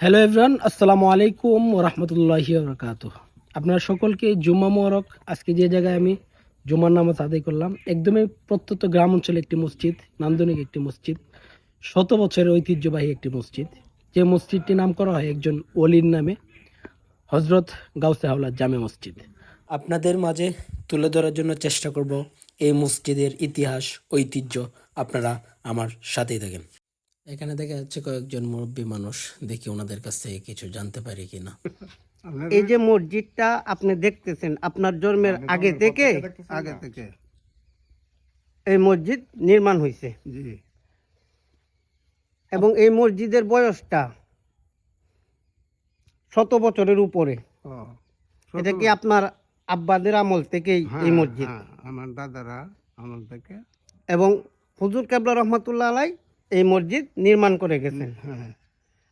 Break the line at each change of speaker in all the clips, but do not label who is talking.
Hello everyone আসসালামু আলাইকুম রহমতুল্লাহি বরকাত আপনার সকলকে জুম্মা মোবারক। আজকে যে জায়গায় আমি জুম্মার নামাজ আদায় করলাম, একদমই প্রত্যন্ত গ্রাম অঞ্চলে একটি মসজিদ, নান্দনিক একটি মসজিদ, শত বছরের ঐতিহ্যবাহী একটি মসজিদ। যে মসজিদটি নাম করা হয় একজন ওলির নামে হজরত গাউসে হাওলার জামে মসজিদ। আপনাদের মাঝে তুলে ধরার জন্য চেষ্টা করব এই মসজিদের ইতিহাস, ঐতিহ্য আপনারা আমার সাথেই থাকেন। এখানে দেখা যাচ্ছে কয়েকজন মুরব্বী মানুষ দেখি ওনাদের কাছ থেকে কিছু জানতে পারি কিনা।
এই যে মসজিদটা আপনি দেখতেছেন আপনার জন্মের আগে থেকে?
আগে থেকে।
এই মসজিদ নির্মাণ হয়েছে এবং এই মসজিদের বয়সটা শত বছরের উপরে। এটা কি আপনার আব্বাদের আমল থেকেই এই মসজিদ?
হ্যাঁ, আমার দাদারা আমার থেকে।
এবং হুজুর কেবলা রহমতুল্লাহ আলাই এই মসজিদ নির্মাণ করে গেছেন।
হ্যাঁ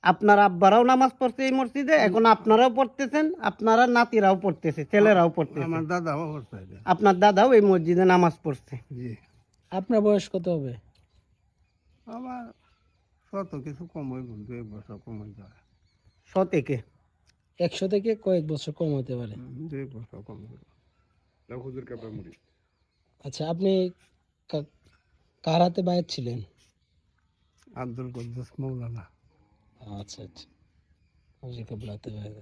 আপনার আব্বারাও নামাজ পড়ছে এই মসজিদে এখন আপনারাও পড়তেছেন আপনারা নাতিরাও পড়তেছে ছেলেরাও পড়তেছে।
আমার দাদা অবস্থা
আপনার দাদাও এই মসজিদে নামাজ পড়ছে।
জি।
আপনার বয়স কত হবে?
আমার কত কিছু কম হইব দু এক বছর কম হয়ে যায়
শ থেকে
একশো থেকে কয়েক বছর কম হতে পারে।
দু এক বছর কম হুজুর
আচ্ছা আপনি কার হাতে বাইর ছিলেন?
আব্দুল কুদ্দুস, মৌলানা।
আচ্ছা আচ্ছা। কেবলা হাতে বাইর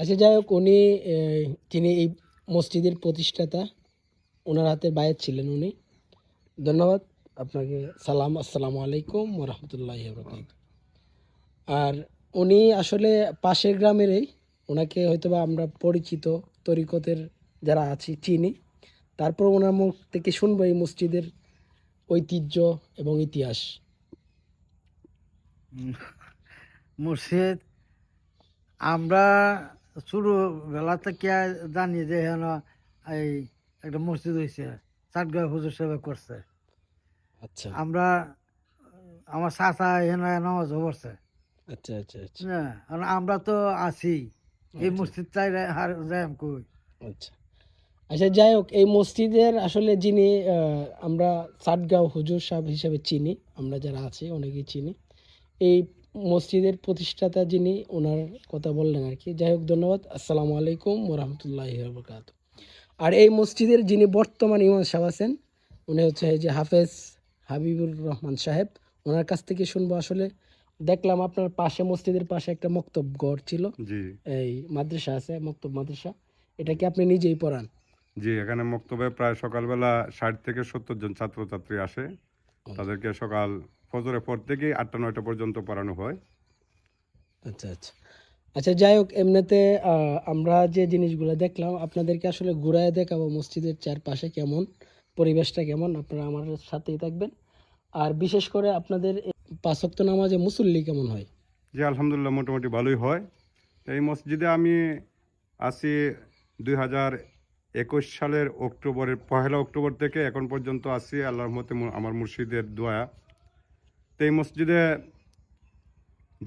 আচ্ছা যাই হোক, উনি তিনি এই মসজিদের প্রতিষ্ঠাতা। ওনার হাতে বাইর ছিলেন উনি। ধন্যবাদ। আপনাকে সালাম, আসসালামু আলাইকুম রহমতুল্লাহ আর উনি আসলে পাশের গ্রামেরই। ওনাকে হয়তোবা আমরা পরিচিত, তরিকতের যারা আছি, চিনি। তারপর ওনার মুখ থেকে শুনব এই মসজিদের ঐতিহ্য এবং ইতিহাস।
মুর্শিদ আমরা ছোটবেলা থেকে জানি যে হেন এই একটা মসজিদ হয়েছে চাটগাঁও হুজুর সাহেব করছে।
আচ্ছা।
আমরা আমার চাচা হেন নামাজ পড়ছে।
আচ্ছা আচ্ছা আচ্ছা।
হ্যাঁ, আমরা তো আছি। এই মসজিদ চাই হার যাই কই?
আচ্ছা। আচ্ছা যাই হোক এই মসজিদের আসলে যিনি আমরা চাটগাঁও হুজুর সাহেব হিসেবে চিনি আমরা যারা আছি অনেকেই চিনি। এই মসজিদের প্রতিষ্ঠাতা যিনি ওনার কথা বললেন আর কি। যাই হোক ধন্যবাদ। আসসালামু আলাইকুম ওরহমতুল্লাহ বরকাত আর এই মসজিদের যিনি বর্তমান ইমাম সাহেব আছেন উনি হচ্ছে এই যে হাফেজ হাবিবুর রহমান সাহেব ওনার কাছ থেকে শুনব আসলে। দেখলাম আপনার পাশে মসজিদের পাশে একটা মক্তব ঘর ছিল। এই মাদ্রাসা আছে মক্তব মাদ্রাসা। এটা কি আপনি নিজেই পড়ান?
জি এখানে মক্তবে প্রায় সকালবেলা ষাট থেকে সত্তর জন ছাত্রছাত্রী আসে। তাদেরকে সকাল ফজরের পর থেকে আটটা নয়টা পর্যন্ত পড়ানো হয়।
আচ্ছা আচ্ছা। আচ্ছা যাই হোক এমনিতে আমরা যে জিনিসগুলো দেখলাম আপনাদেরকে আসলে ঘুরায় দেখাবো মসজিদের চারপাশে কেমন পরিবেশটা কেমন আপনারা আমার সাথেই থাকবেন। আর বিশেষ করে আপনাদের পাঁচক্ত নামাজে মুসল্লি কেমন হয়?
জি আলহামদুলিল্লাহ মোটামুটি ভালোই হয়। এই মসজিদে আমি আছি দুই হাজার একুশ সালের অক্টোবরের পহেলা অক্টোবর থেকে এখন পর্যন্ত আছি। আল্লাহর মতে আমার মুর্শিদের দোয়া তো এই মসজিদে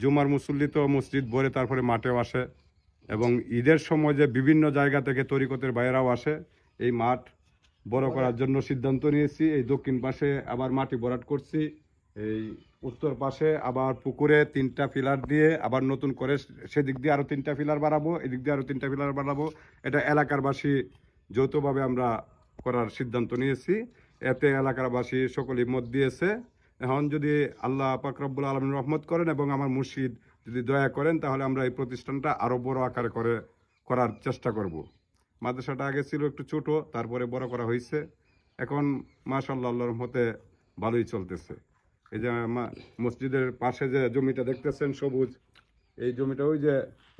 জুমার মুসল্লি তো মসজিদ ভরে তারপরে মাঠেও আসে এবং ঈদের সময় যে বিভিন্ন জায়গা থেকে তরিকতের বাইরেও আসে, এই মাঠ বড় করার জন্য সিদ্ধান্ত নিয়েছি। এই দক্ষিণ পাশে আবার মাটি ভরাট করছি, এই উত্তর পাশে আবার পুকুরে তিনটা পিলার দিয়ে আবার নতুন করে সেদিক দিয়ে আরও তিনটা পিলার বাড়াবো, এদিক দিয়ে আরও তিনটা পিলার বাড়াবো। এটা এলাকারবাসী যৌথভাবে আমরা করার সিদ্ধান্ত নিয়েছি। এতে এলাকারবাসী সকলেই মত দিয়েছে। এখন যদি আল্লাহ পাকরব্বুল আলমিন রহমত করেন এবং আমার মুর্শিদ যদি দয়া করেন, তাহলে আমরা এই প্রতিষ্ঠানটা আরও বড় আকারে করে, করার চেষ্টা করব। মাদ্রাসাটা আগে ছিল একটু ছোট, তারপরে বড় করা হয়েছে। এখন মাশাল্লাহ আল্লাহর রহমতে ভালোই চলতেছে। এই যে মসজিদের পাশে যে জমিটা দেখতেছেন, সবুজ, এই জমিটা ওই যে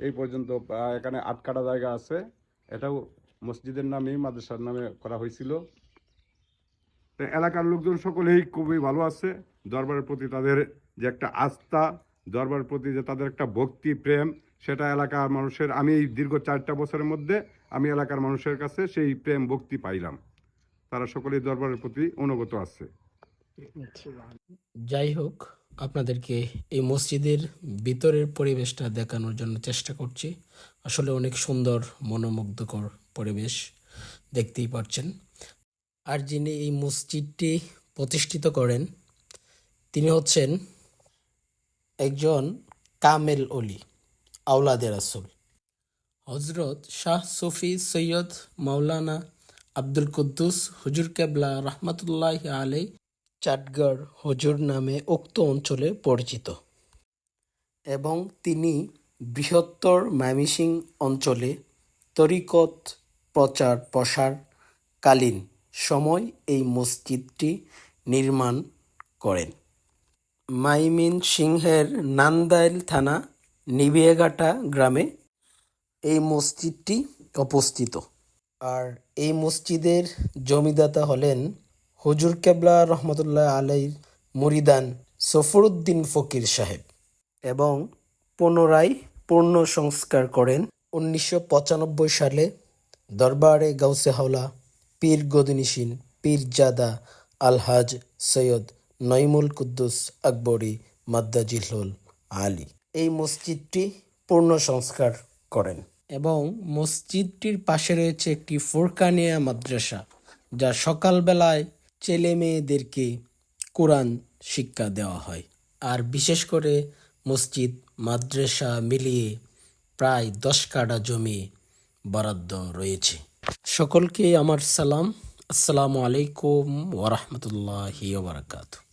এই পর্যন্ত এখানে আট কাটা জায়গা আছে। এটাও মসজিদের নামেই, মাদ্রাসার নামে করা হয়েছিল। এলাকার লোকজন সকলেই খুবই ভালো আছে। দরবারের প্রতি তাদের যে একটা আস্থা, দরবারের প্রতি যে তাদের একটা ভক্তি, প্রেম, সেটা এলাকার মানুষের, আমি এই দীর্ঘ চারটা বছরের মধ্যে আমি এলাকার মানুষের কাছে সেই প্রেম, ভক্তি পাইলাম। তারা সকলেই দরবারের প্রতি অনুগত আছে।
যাই হোক, আপনাদেরকে এই মসজিদের ভিতরের পরিবেশটা দেখানোর জন্য চেষ্টা করছি। আসলে অনেক সুন্দর, মনোমুগ্ধকর পরিবেশ, দেখতেই পাচ্ছেন আর যিনি এই মসজিদটি প্রতিষ্ঠিত করেন, তিনি হচ্ছেন একজন কামেল অলি আউলাদে রাসুল। হজরত শাহ সফি সৈয়দ মাওলানা আব্দুল কুদ্দুস হুজুর কেবলা রহমতুল্লাহ আলাই চাটগড় হুজুর নামে উক্ত অঞ্চলে পরিচিত। এবং তিনি বৃহত্তর ময়মনসিং অঞ্চলে তরিকত প্রচার প্রসারকালীন সময় এই মসজিদটি নির্মাণ করেন। মাইমিন সিংহের নান্দাইল থানা, নিবিয়াঘাটা গ্রামে এই মসজিদটি অবস্থিত। আর এই মসজিদের জমিদাতা হলেন হুজুর কেবলা রহমতুল্লাহ আলাইর মুরিদান সফরুদ্দিন ফকির সাহেব এবং পুনরায় পূর্ণ সংস্কার করেন উনিশশো পঁচানব্বই সালে দরবারে গাউসে হাওলা পীর গদিনিসিন পীরজাদা আলহাজ সৈয়দ নইমুল কুদ্দুস আকবরী মাদ্দাজিহুল আলী। এই মসজিদটি পূর্ণ সংস্কার করেন। এবং মসজিদটির পাশে রয়েছে একটি ফুরকানিয়া মাদ্রাসা, যা সকালবেলায় ছেলে মেয়েদেরকে কোরআন শিক্ষা দেওয়া হয়। আর বিশেষ করে মসজিদ, মাদ্রাসা মিলিয়ে প্রায় দশ কাঠা জমি বরাদ্দ রয়েছে। সকলকে আমার সালাম। আসসালামু আলাইকুম ওরহমতুল্লাহি ওবরাকাতু